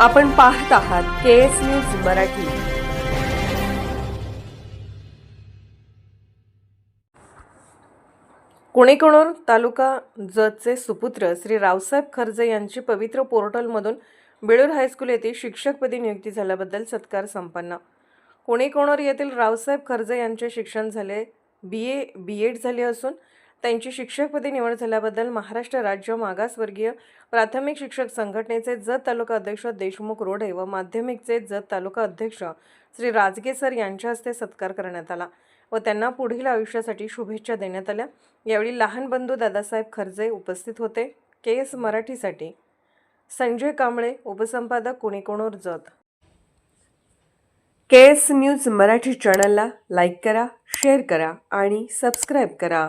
आपण पाहत आहात के एस न्यूज मराठी. कुणेकोणर तालुका जतचे सुपुत्र श्री रावसाहेब खर्जे यांची पवित्र पोर्टलमधून बेळूर हायस्कूल येथे शिक्षकपदी नियुक्ती झाल्याबद्दल सत्कार संपन्न. कुणेकोणर येथील रावसाहेब खर्जे यांचे शिक्षण झाले बी ए बी एड झाले असून त्यांची शिक्षकपदी निवड झाल्याबद्दल महाराष्ट्र राज्य मागासवर्गीय प्राथमिक शिक्षक संघटनेचे जत तालुका अध्यक्ष देशमुख रोडे व माध्यमिकचे जत तालुका अध्यक्ष श्री राजगे सर यांच्या हस्ते सत्कार करण्यात आला व त्यांना पुढील आयुष्यासाठी शुभेच्छा देण्यात आल्या. यावेळी लहान बंधू दादासाहेब खर्जे उपस्थित होते. के एस मराठीसाठी संजय कांबळे उपसंपादक कुणिकोणोर Jat. K S news Marathi चॅनलला लाईक करा शेअर करा आणि सबस्क्राईब करा.